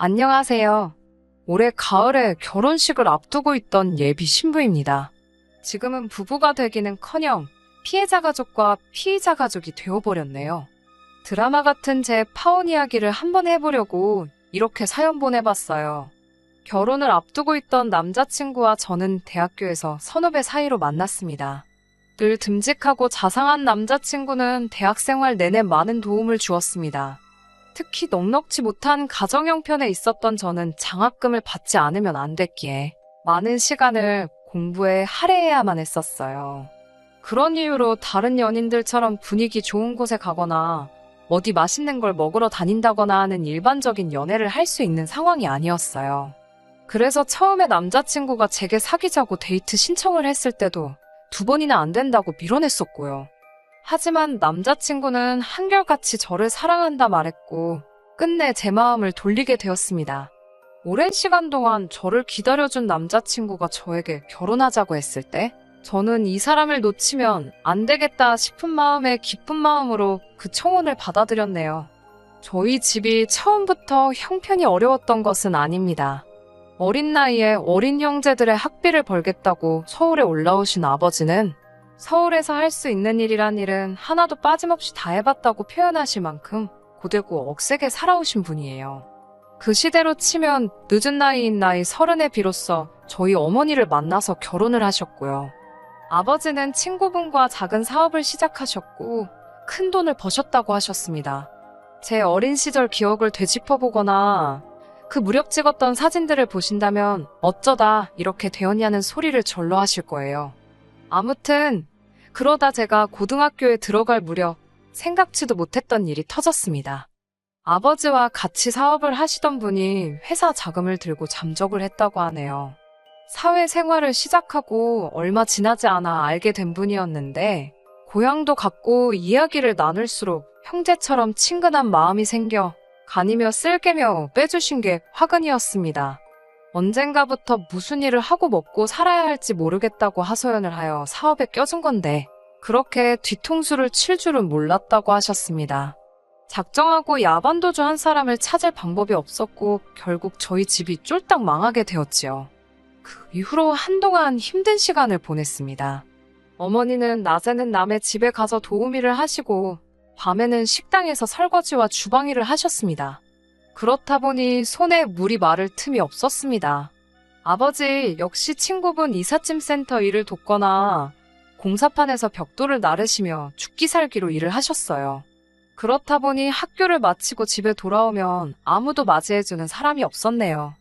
안녕하세요. 올해 가을에 결혼식을 앞두고 있던 예비 신부입니다. 지금은 부부가 되기는 커녕 피해자 가족과 피의자 가족이 되어버렸네요. 드라마 같은 제 파혼 이야기를 한번 해보려고 이렇게 사연 보내봤어요. 결혼을 앞두고 있던 남자친구와 저는 대학교에서 선후배 사이로 만났습니다. 늘 듬직하고 자상한 남자친구는 대학 생활 내내 많은 도움을 주었습니다. 특히 넉넉지 못한 가정 형편에 있었던 저는 장학금을 받지 않으면 안 됐기에 많은 시간을 공부에 할애해야만 했었어요. 그런 이유로 다른 연인들처럼 분위기 좋은 곳에 가거나 어디 맛있는 걸 먹으러 다닌다거나 하는 일반적인 연애를 할 수 있는 상황이 아니었어요. 그래서 처음에 남자친구가 제게 사귀자고 데이트 신청을 했을 때도 두 번이나 안 된다고 밀어냈었고요. 하지만 남자친구는 한결같이 저를 사랑한다 말했고 끝내 제 마음을 돌리게 되었습니다. 오랜 시간 동안 저를 기다려준 남자친구가 저에게 결혼하자고 했을 때 저는 이 사람을 놓치면 안 되겠다 싶은 마음에 기쁜 마음으로 그 청혼을 받아들였네요. 저희 집이 처음부터 형편이 어려웠던 것은 아닙니다. 어린 나이에 어린 형제들의 학비를 벌겠다고 서울에 올라오신 아버지는 서울에서 할 수 있는 일이란 일은 하나도 빠짐없이 다 해봤다고 표현하실 만큼 고되고 억세게 살아오신 분이에요. 그 시대로 치면 늦은 나이인 나이 서른에 비로소 저희 어머니를 만나서 결혼을 하셨고요. 아버지는 친구분과 작은 사업을 시작하셨고 큰 돈을 버셨다고 하셨습니다. 제 어린 시절 기억을 되짚어보거나 그 무렵 찍었던 사진들을 보신다면 어쩌다 이렇게 되었냐는 소리를 절로 하실 거예요. 아무튼 그러다 제가 고등학교에 들어갈 무렵 생각지도 못했던 일이 터졌습니다. 아버지와 같이 사업을 하시던 분이 회사 자금을 들고 잠적을 했다고 하네요. 사회 생활을 시작하고 얼마 지나지 않아 알게 된 분이었는데 고향도 같고 이야기를 나눌수록 형제처럼 친근한 마음이 생겨 간이며 쓸개며 빼주신 게 화근이었습니다. 언젠가부터 무슨 일을 하고 먹고 살아야 할지 모르겠다고 하소연을 하여 사업에 껴준 건데 그렇게 뒤통수를 칠 줄은 몰랐다고 하셨습니다. 작정하고 야반도주 한 사람을 찾을 방법이 없었고 결국 저희 집이 쫄딱 망하게 되었지요. 그 이후로 한동안 힘든 시간을 보냈습니다. 어머니는 낮에는 남의 집에 가서 도우미를 하시고 밤에는 식당에서 설거지와 주방 일을 하셨습니다. 그렇다 보니 손에 물이 마를 틈이 없었습니다. 아버지 역시 친구분 이삿짐 센터 일을 돕거나 공사판에서 벽돌을 나르시며 죽기 살기로 일을 하셨어요. 그렇다 보니 학교를 마치고 집에 돌아오면 아무도 맞이해주는 사람이 없었네요.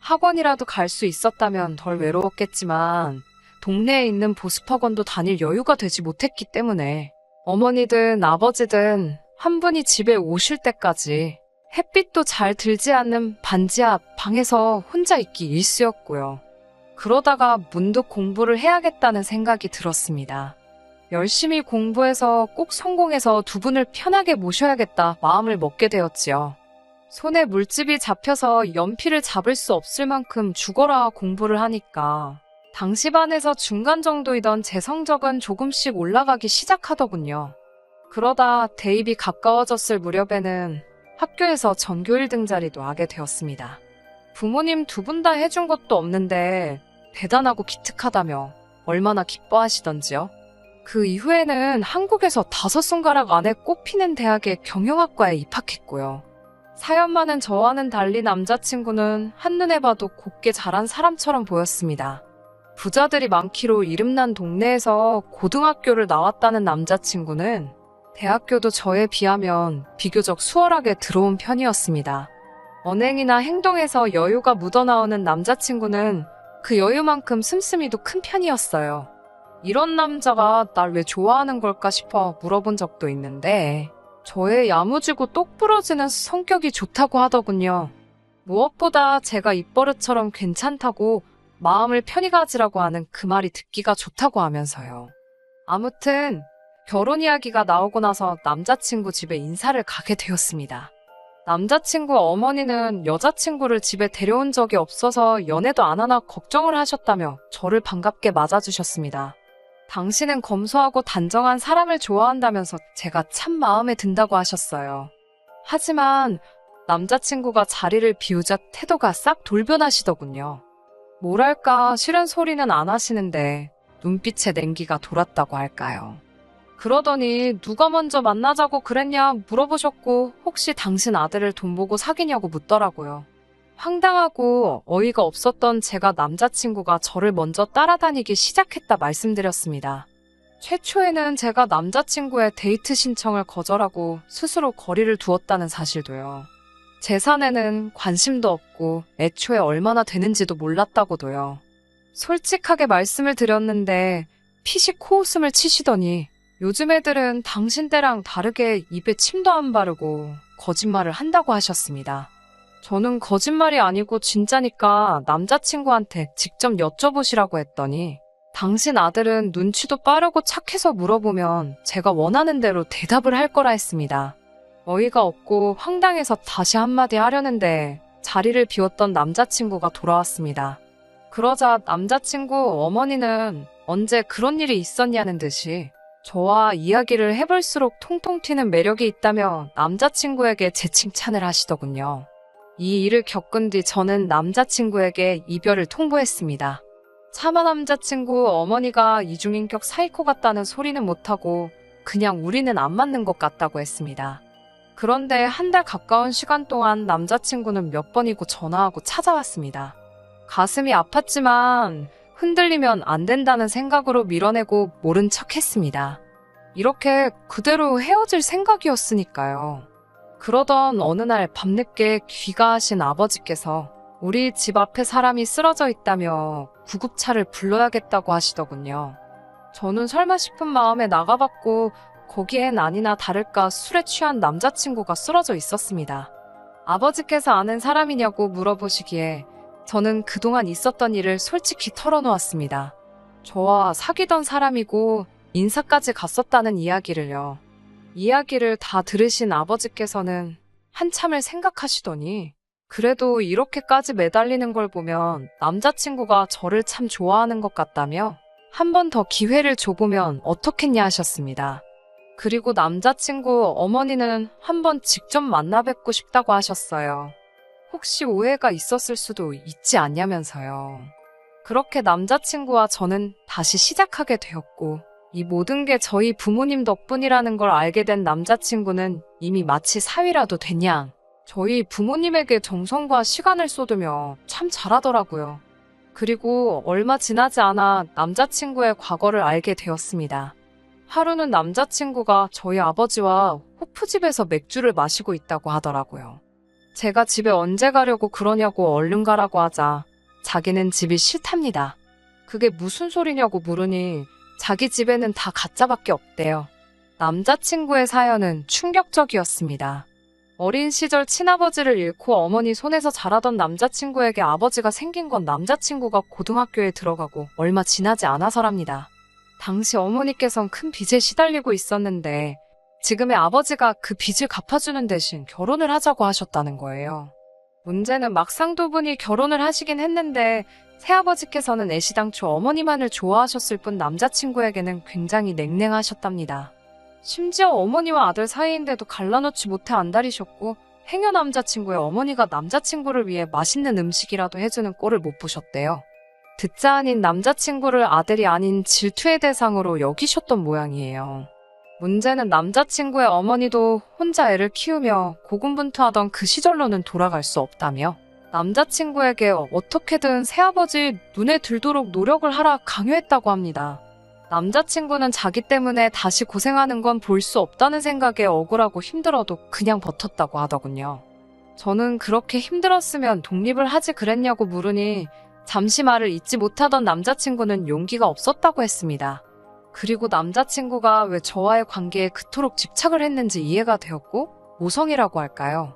학원이라도 갈 수 있었다면 덜 외로웠겠지만 동네에 있는 보습학원도 다닐 여유가 되지 못했기 때문에 어머니든 아버지든 한 분이 집에 오실 때까지 햇빛도 잘 들지 않는 반지 앞 방에서 혼자 있기 일쑤였고요. 그러다가 문득 공부를 해야겠다는 생각이 들었습니다. 열심히 공부해서 꼭 성공해서 두 분을 편하게 모셔야겠다 마음을 먹게 되었지요. 손에 물집이 잡혀서 연필을 잡을 수 없을 만큼 죽어라 공부를 하니까 당시 반에서 중간 정도이던 제 성적은 조금씩 올라가기 시작하더군요. 그러다 대입이 가까워졌을 무렵에는 학교에서 전교 1등 자리도 하게 되었습니다. 부모님 두 분 다 해준 것도 없는데 대단하고 기특하다며 얼마나 기뻐하시던지요. 그 이후에는 한국에서 다섯 손가락 안에 꼽히는 대학의 경영학과에 입학했고요. 사연만은 저와는 달리 남자친구는 한눈에 봐도 곱게 자란 사람처럼 보였습니다. 부자들이 많기로 이름난 동네에서 고등학교를 나왔다는 남자친구는 대학교도 저에 비하면 비교적 수월하게 들어온 편이었습니다. 언행이나 행동에서 여유가 묻어나오는 남자친구는 그 여유만큼 씀씀이도 큰 편이었어요. 이런 남자가 날 왜 좋아하는 걸까 싶어 물어본 적도 있는데 저의 야무지고 똑부러지는 성격이 좋다고 하더군요. 무엇보다 제가 입버릇처럼 괜찮다고 마음을 편히 가지라고 하는 그 말이 듣기가 좋다고 하면서요. 아무튼 결혼 이야기가 나오고 나서 남자친구 집에 인사를 가게 되었습니다. 남자친구 어머니는 여자친구를 집에 데려온 적이 없어서 연애도 안 하나 걱정을 하셨다며 저를 반갑게 맞아주셨습니다. 당신은 검소하고 단정한 사람을 좋아한다면서 제가 참 마음에 든다고 하셨어요. 하지만 남자친구가 자리를 비우자 태도가 싹 돌변하시더군요. 뭐랄까 싫은 소리는 안 하시는데 눈빛에 냉기가 돌았다고 할까요. 그러더니 누가 먼저 만나자고 그랬냐 물어보셨고 혹시 당신 아들을 돈 보고 사귀냐고 묻더라고요. 황당하고 어이가 없었던 제가 남자친구가 저를 먼저 따라다니기 시작했다 말씀드렸습니다. 최초에는 제가 남자친구의 데이트 신청을 거절하고 스스로 거리를 두었다는 사실도요. 제 사내는 관심도 없고 애초에 얼마나 되는지도 몰랐다고도요. 솔직하게 말씀을 드렸는데 피식 코웃음을 치시더니 요즘 애들은 당신 때랑 다르게 입에 침도 안 바르고 거짓말을 한다고 하셨습니다. 저는 거짓말이 아니고 진짜니까 남자친구한테 직접 여쭤보시라고 했더니 당신 아들은 눈치도 빠르고 착해서 물어보면 제가 원하는 대로 대답을 할 거라 했습니다. 어이가 없고 황당해서 다시 한마디 하려는데 자리를 비웠던 남자친구가 돌아왔습니다. 그러자 남자친구 어머니는 언제 그런 일이 있었냐는 듯이 저와 이야기를 해볼수록 통통 튀는 매력이 있다며 남자친구에게 제 칭찬을 하시더군요. 이 일을 겪은 뒤 저는 남자친구에게 이별을 통보했습니다. 차마 남자친구 어머니가 이중인격 사이코 같다는 소리는 못하고 그냥 우리는 안 맞는 것 같다고 했습니다. 그런데 한 달 가까운 시간 동안 남자친구는 몇 번이고 전화하고 찾아왔습니다. 가슴이 아팠지만 흔들리면 안 된다는 생각으로 밀어내고 모른 척 했습니다. 이렇게 그대로 헤어질 생각이었으니까요. 그러던 어느 날 밤늦게 귀가하신 아버지께서 우리 집 앞에 사람이 쓰러져 있다며 구급차를 불러야겠다고 하시더군요. 저는 설마 싶은 마음에 나가봤고 거기엔 아니나 다를까 술에 취한 남자친구가 쓰러져 있었습니다. 아버지께서 아는 사람이냐고 물어보시기에 저는 그동안 있었던 일을 솔직히 털어놓았습니다. 저와 사귀던 사람이고 인사까지 갔었다는 이야기를요. 이야기를 다 들으신 아버지께서는 한참을 생각하시더니 그래도 이렇게까지 매달리는 걸 보면 남자친구가 저를 참 좋아하는 것 같다며 한 번 더 기회를 줘보면 어떻겠냐 하셨습니다. 그리고 남자친구 어머니는 한 번 직접 만나 뵙고 싶다고 하셨어요. 혹시 오해가 있었을 수도 있지 않냐면서요. 그렇게 남자친구와 저는 다시 시작하게 되었고, 이 모든 게 저희 부모님 덕분이라는 걸 알게 된 남자친구는 이미 마치 사위라도 됐냐. 저희 부모님에게 정성과 시간을 쏟으며 참 잘하더라고요. 그리고 얼마 지나지 않아 남자친구의 과거를 알게 되었습니다. 하루는 남자친구가 저희 아버지와 호프집에서 맥주를 마시고 있다고 하더라고요. 제가 집에 언제 가려고 그러냐고 얼른 가라고 하자 자기는 집이 싫답니다. 그게 무슨 소리냐고 물으니 자기 집에는 다 가짜밖에 없대요. 남자친구의 사연은 충격적이었습니다. 어린 시절 친아버지를 잃고 어머니 손에서 자라던 남자친구에게 아버지가 생긴 건 남자친구가 고등학교에 들어가고 얼마 지나지 않아서랍니다. 당시 어머니께선 큰 빚에 시달리고 있었는데 지금의 아버지가 그 빚을 갚아주는 대신 결혼을 하자고 하셨다는 거예요. 문제는 막상 두 분이 결혼을 하시긴 했는데 새아버지께서는 애시당초 어머니만을 좋아하셨을 뿐 남자친구에게는 굉장히 냉랭하셨답니다. 심지어 어머니와 아들 사이인데도 갈라놓지 못해 안달이셨고 행여 남자친구의 어머니가 남자친구를 위해 맛있는 음식이라도 해주는 꼴을 못 보셨대요. 듣자 아닌 남자친구를 아들이 아닌 질투의 대상으로 여기셨던 모양이에요. 문제는 남자친구의 어머니도 혼자 애를 키우며 고군분투하던 그 시절로는 돌아갈 수 없다며 남자친구에게 어떻게든 새아버지 눈에 들도록 노력을 하라 강요했다고 합니다. 남자친구는 자기 때문에 다시 고생하는 건 볼 수 없다는 생각에 억울하고 힘들어도 그냥 버텼다고 하더군요. 저는 그렇게 힘들었으면 독립을 하지 그랬냐고 물으니 잠시 말을 잊지 못하던 남자친구는 용기가 없었다고 했습니다. 그리고 남자친구가 왜 저와의 관계에 그토록 집착을 했는지 이해가 되었고 모성이라고 할까요?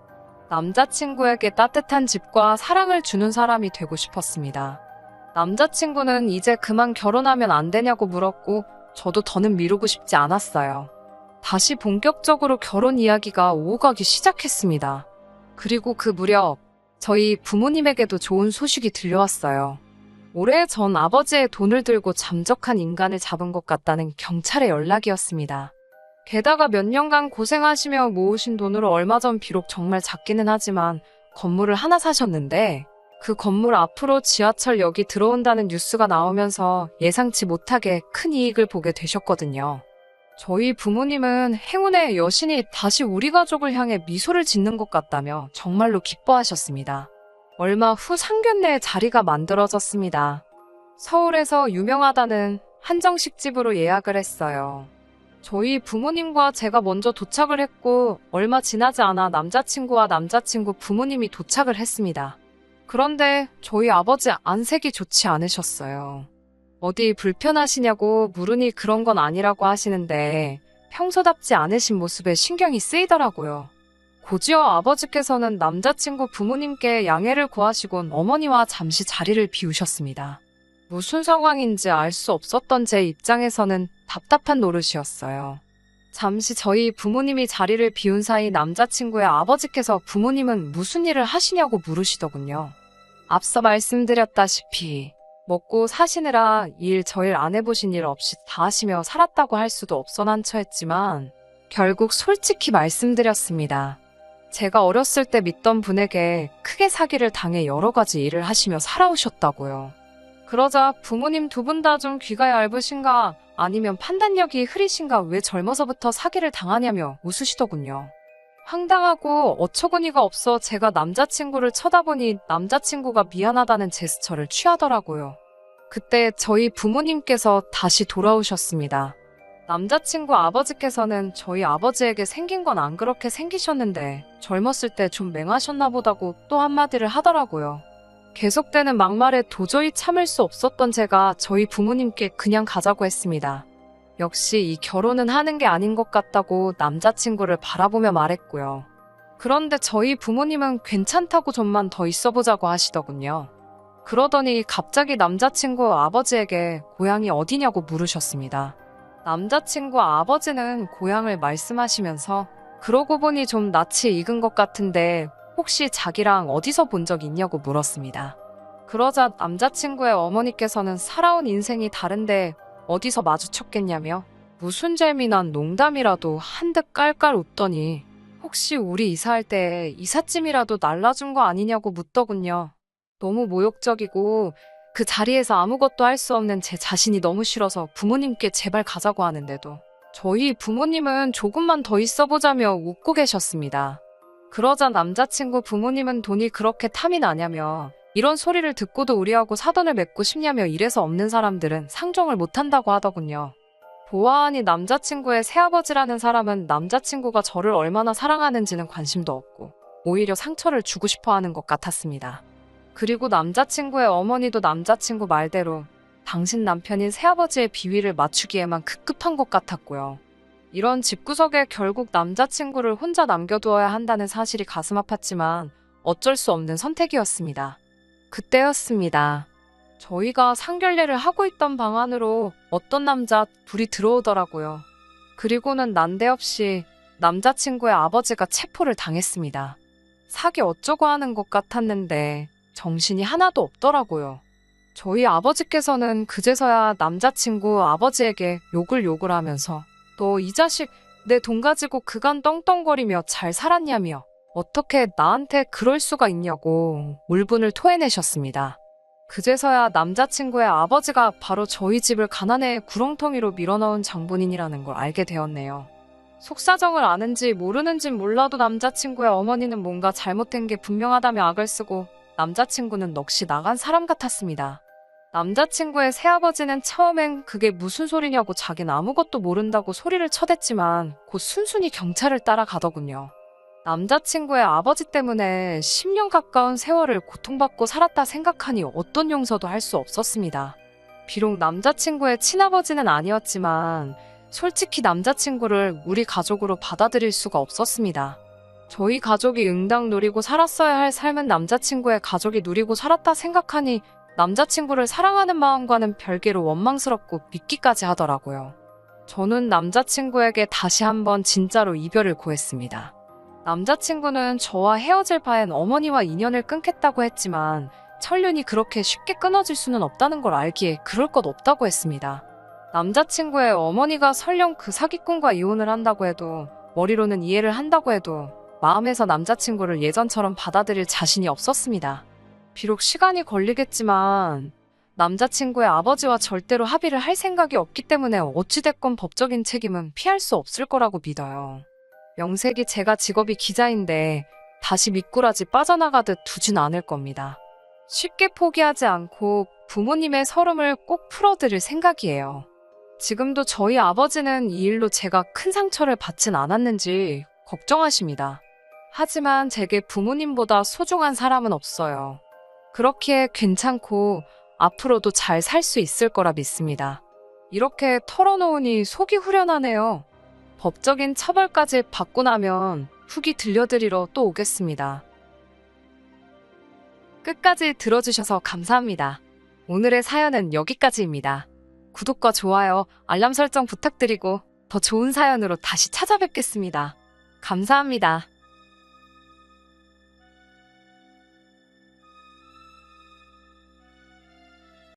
남자친구에게 따뜻한 집과 사랑을 주는 사람이 되고 싶었습니다. 남자친구는 이제 그만 결혼하면 안 되냐고 물었고 저도 더는 미루고 싶지 않았어요. 다시 본격적으로 결혼 이야기가 오고 가기 시작했습니다. 그리고 그 무렵 저희 부모님에게도 좋은 소식이 들려왔어요. 오래 전 아버지의 돈을 들고 잠적한 인간을 잡은 것 같다는 경찰의 연락이었습니다. 게다가 몇 년간 고생하시며 모으신 돈으로 얼마 전 비록 정말 작기는 하지만 건물을 하나 사셨는데 그 건물 앞으로 지하철역이 들어온다는 뉴스가 나오면서 예상치 못하게 큰 이익을 보게 되셨거든요. 저희 부모님은 행운의 여신이 다시 우리 가족을 향해 미소를 짓는 것 같다며 정말로 기뻐하셨습니다. 얼마 후 상견례의 자리가 만들어졌습니다. 서울에서 유명하다는 한정식 집으로 예약을 했어요. 저희 부모님과 제가 먼저 도착을 했고 얼마 지나지 않아 남자친구와 남자친구 부모님이 도착을 했습니다. 그런데 저희 아버지 안색이 좋지 않으셨어요. 어디 불편하시냐고 물으니 그런 건 아니라고 하시는데 평소답지 않으신 모습에 신경이 쓰이더라고요. 고지어 아버지께서는 남자친구 부모님께 양해를 구하시곤 어머니와 잠시 자리를 비우셨습니다. 무슨 상황인지 알 수 없었던 제 입장에서는 답답한 노릇이었어요. 잠시 저희 부모님이 자리를 비운 사이 남자친구의 아버지께서 부모님은 무슨 일을 하시냐고 물으시더군요. 앞서 말씀드렸다시피 먹고 사시느라 일 저일 안 해보신 일 없이 다 하시며 살았다고 할 수도 없어 난처했지만 결국 솔직히 말씀드렸습니다. 제가 어렸을 때 믿던 분에게 크게 사기를 당해 여러 가지 일을 하시며 살아오셨다고요. 그러자 부모님 두 분 다 좀 귀가 얇으신가 아니면 판단력이 흐리신가 왜 젊어서부터 사기를 당하냐며 웃으시더군요. 황당하고 어처구니가 없어 제가 남자친구를 쳐다보니 남자친구가 미안하다는 제스처를 취하더라고요. 그때 저희 부모님께서 다시 돌아오셨습니다. 남자친구 아버지께서는 저희 아버지에게 생긴 건 안 그렇게 생기셨는데 젊었을 때 좀 맹하셨나 보다고 또 한마디를 하더라고요. 계속되는 막말에 도저히 참을 수 없었던 제가 저희 부모님께 그냥 가자고 했습니다. 역시 이 결혼은 하는 게 아닌 것 같다고 남자친구를 바라보며 말했고요. 그런데 저희 부모님은 괜찮다고 좀만 더 있어보자고 하시더군요. 그러더니 갑자기 남자친구 아버지에게 고향이 어디냐고 물으셨습니다. 남자친구 아버지는 고향을 말씀하시면서 그러고 보니 좀 낯이 익은 것 같은데 혹시 자기랑 어디서 본 적 있냐고 물었습니다. 그러자 남자친구의 어머니께서는 살아온 인생이 다른데 어디서 마주쳤겠냐며 무슨 재미난 농담이라도 한듯 깔깔 웃더니 혹시 우리 이사할 때 이삿짐이라도 날라준 거 아니냐고 묻더군요. 너무 모욕적이고 그 자리에서 아무것도 할 수 없는 제 자신이 너무 싫어서 부모님께 제발 가자고 하는데도 저희 부모님은 조금만 더 있어 보자며 웃고 계셨습니다. 그러자 남자친구 부모님은 돈이 그렇게 탐이 나냐며 이런 소리를 듣고도 우리하고 사돈을 맺고 싶냐며 이래서 없는 사람들은 상종을 못한다고 하더군요. 보아하니 남자친구의 새아버지라는 사람은 남자친구가 저를 얼마나 사랑하는지는 관심도 없고 오히려 상처를 주고 싶어 하는 것 같았습니다. 그리고 남자친구의 어머니도 남자친구 말대로 당신 남편인 새아버지의 비위를 맞추기에만 급급한 것 같았고요. 이런 집구석에 결국 남자친구를 혼자 남겨두어야 한다는 사실이 가슴 아팠지만 어쩔 수 없는 선택이었습니다. 그때였습니다. 저희가 상견례를 하고 있던 방 안으로 어떤 남자 둘이 들어오더라고요. 그리고는 난데없이 남자친구의 아버지가 체포를 당했습니다. 사기 어쩌고 하는 것 같았는데 정신이 하나도 없더라고요. 저희 아버지께서는 그제서야 남자친구 아버지에게 욕을 욕을 하면서 너 이 자식 내 돈 가지고 그간 떵떵거리며 잘 살았냐며 어떻게 나한테 그럴 수가 있냐고 울분을 토해내셨습니다. 그제서야 남자친구의 아버지가 바로 저희 집을 가난의 구렁텅이로 밀어넣은 장본인이라는 걸 알게 되었네요. 속사정을 아는지 모르는지 몰라도 남자친구의 어머니는 뭔가 잘못된 게 분명하다며 악을 쓰고 남자친구는 넋이 나간 사람 같았습니다. 남자친구의 새아버지는 처음엔 그게 무슨 소리냐고 자긴 아무것도 모른다고 소리를 쳐댔지만 곧 순순히 경찰을 따라가더군요. 남자친구의 아버지 때문에 10년 가까운 세월을 고통받고 살았다 생각하니 어떤 용서도 할 수 없었습니다. 비록 남자친구의 친아버지는 아니었지만 솔직히 남자친구를 우리 가족으로 받아들일 수가 없었습니다. 저희 가족이 응당 누리고 살았어야 할 삶은 남자친구의 가족이 누리고 살았다 생각하니 남자친구를 사랑하는 마음과는 별개로 원망스럽고 믿기까지 하더라고요. 저는 남자친구에게 다시 한번 진짜로 이별을 구했습니다. 남자친구는 저와 헤어질 바엔 어머니와 인연을 끊겠다고 했지만 철륜이 그렇게 쉽게 끊어질 수는 없다는 걸 알기에 그럴 것 없다고 했습니다. 남자친구의 어머니가 설령 그 사기꾼과 이혼을 한다고 해도 머리로는 이해를 한다고 해도 마음에서 남자친구를 예전처럼 받아들일 자신이 없었습니다. 비록 시간이 걸리겠지만 남자친구의 아버지와 절대로 합의를 할 생각이 없기 때문에 어찌됐건 법적인 책임은 피할 수 없을 거라고 믿어요. 명색이 제가 직업이 기자인데 다시 미꾸라지 빠져나가듯 두진 않을 겁니다. 쉽게 포기하지 않고 부모님의 서름을 꼭 풀어드릴 생각이에요. 지금도 저희 아버지는 이 일로 제가 큰 상처를 받진 않았는지 걱정하십니다. 하지만 제게 부모님보다 소중한 사람은 없어요. 그렇기에 괜찮고 앞으로도 잘 살 수 있을 거라 믿습니다. 이렇게 털어놓으니 속이 후련하네요. 법적인 처벌까지 받고 나면 후기 들려드리러 또 오겠습니다. 끝까지 들어주셔서 감사합니다. 오늘의 사연은 여기까지입니다. 구독과 좋아요, 알람 설정 부탁드리고 더 좋은 사연으로 다시 찾아뵙겠습니다. 감사합니다.